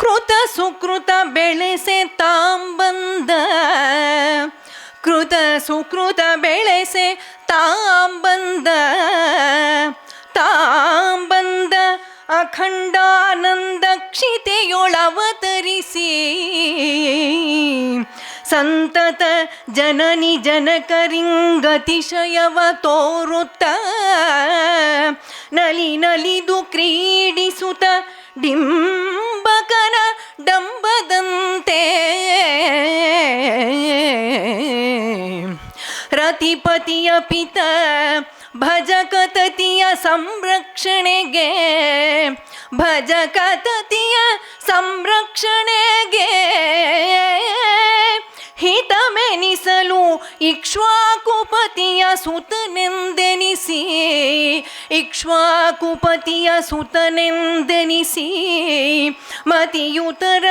ಕೃತ ಸುಕೃತ ಬೆಳೆಸೆ ತಾಂಬಂದ ಕೃತ ಸುಕೃತ ಬೆಳೆಸೆ ತಾಂಬಂದ ತಾಂಬಂದ ಅಖಂಡಾನಂದ ಕ್ಷಿತೆಯೊಳವತರಿಸಿ. ಸಂತತ ಜನನಿ ಜನಕರಿಂಗತಿಶಯವ ತೋರುತ್ತ. ನಲಿ ನಲಿದು ಕ್ರೀಡಿಸುತ್ತ ಡಿಂಬಕನ ರತಿಪತಿಯ ಪಿತ ಭಜಕತತಿಯ ಸಂರಕ್ಷಣೆಗೆ ಭಜಕತತಿಯ ಸಂರಕ್ಷಣೆಗೆ ಹಿತಮೆನಿಸಲು ಇಕ್ಷ್ವಾಕುಪತಿಯ ಸುತನೆಂದೆನಿಸಿ ಇಕ್ಷ್ವಾಕುಪತಿಯ ಸುತನೆಂದೆನಿಸಿ ಮತಿಯುತರ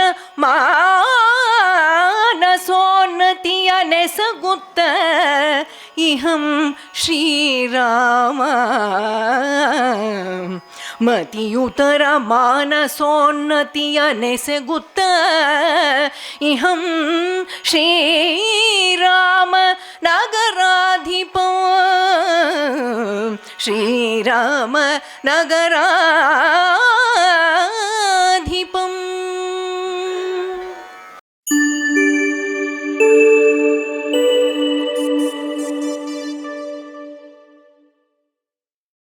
ಮಾನಸೋನ್ನತಿಯ ನೆಸಗುತ್ತ ಇಹಂ ಶ್ರೀರಾಮ. ಮತಿಯುತರ ಮಾನಸೋನ್ನತಿಯ ನೆಸಗುತ್ತ ಇಹಂ ಶ್ರೀರಾಮ ನಗರಾಧಿಪ. ಶ್ರೀರಾಮ ನಗರಾಧಿಪ